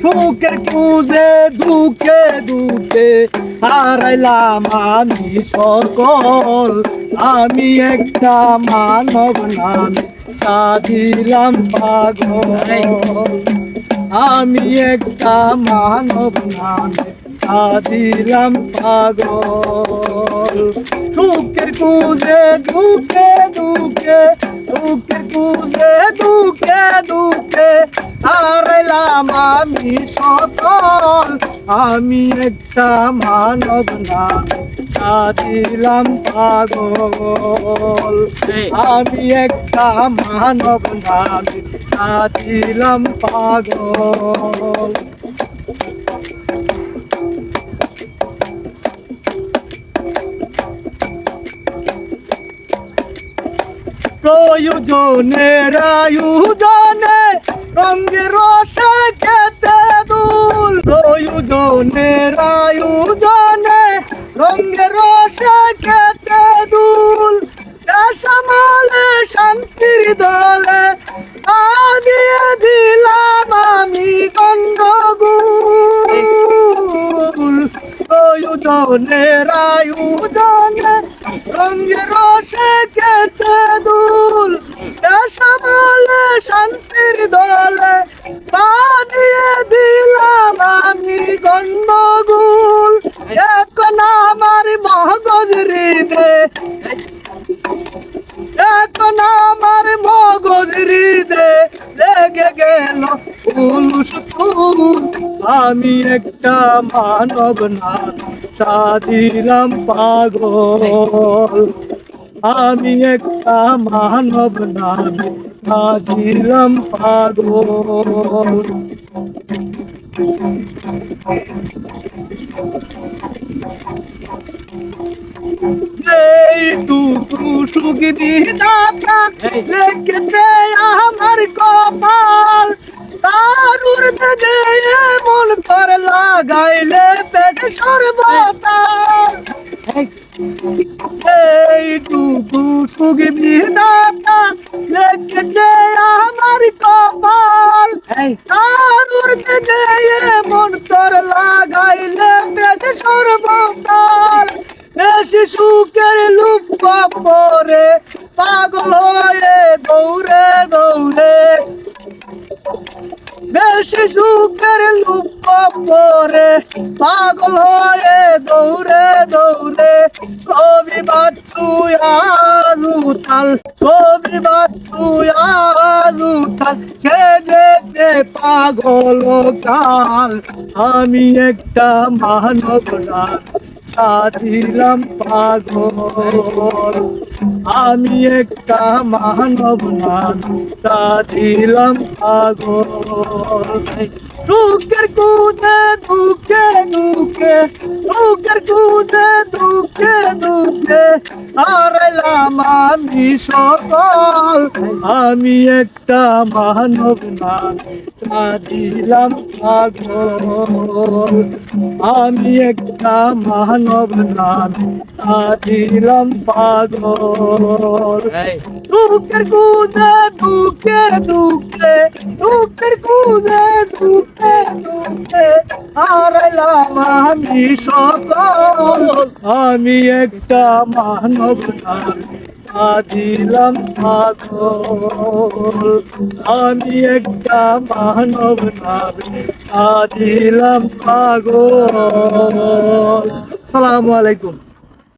সুখের কুজে, দুঃখে দুঃখে হারাইলাম আমি সকল আমি একটা মানব নাম দিলাম পাগল। আমি একটা মানব নামে দিলাম পাগল। সুখের কুজে দুঃখে দুঃখে দুঃখের কুজে দুঃখে দুঃখে হারাইলাম আমি সকল আমি একটা মানব নামে দিলাম পাগল। আমি একটা মানব নামে দিলাম পাগল। প্রয়োজনের আয়োজনে রঙে রসে খেতে দুল। প্রয়োজনের আয়োজনে রঙে রসে খেতে দুল। সামালে শান্তির দলে দিয়ে দিলাম আমি গন্ধগুল প্রয়োজনের আয়োজনে রঙে রসে খেতে দুল। আমি একটা মানব না তা দিলাম পাগল। আমি একটা মানব না তা দিলাম পাগল দিদাতা লেখতে আমার কপাল। তার উর্ধে লেখতে আমার কপাল তার উর্ধে মন কর লাগাইলে পেছে সর্বতাল শিশুকের লুপ পরে পাগল হয়ে দৌড়ে দৌড়ে। বেশি সুখের লুপ পরে পাগল হয়ে দৌড়ে আলুতাল কবি বাচ্চু আলুতাল কে যেতে পাগল কাল আমি একটা মানব না দিলাম পাগল আমি একটা মানব না দিলাম পাগল দুঃখের কুদে দুঃখে দুঃখে দুঃখের কুদে দুঃখে দুঃখে হারাইলাম আমি সকল। আমি একটা মানব না দিলাম পাগল। আমি একটা মানব নাম দিলাম পাগল। দুঃখের কুদে দুঃখে দুঃখে আমি সকল। আমি একটা মানব নাম দিলাম পাগল। আমি একটা মানব নাম দিলাম পাগল। সালামু আলাইকুম।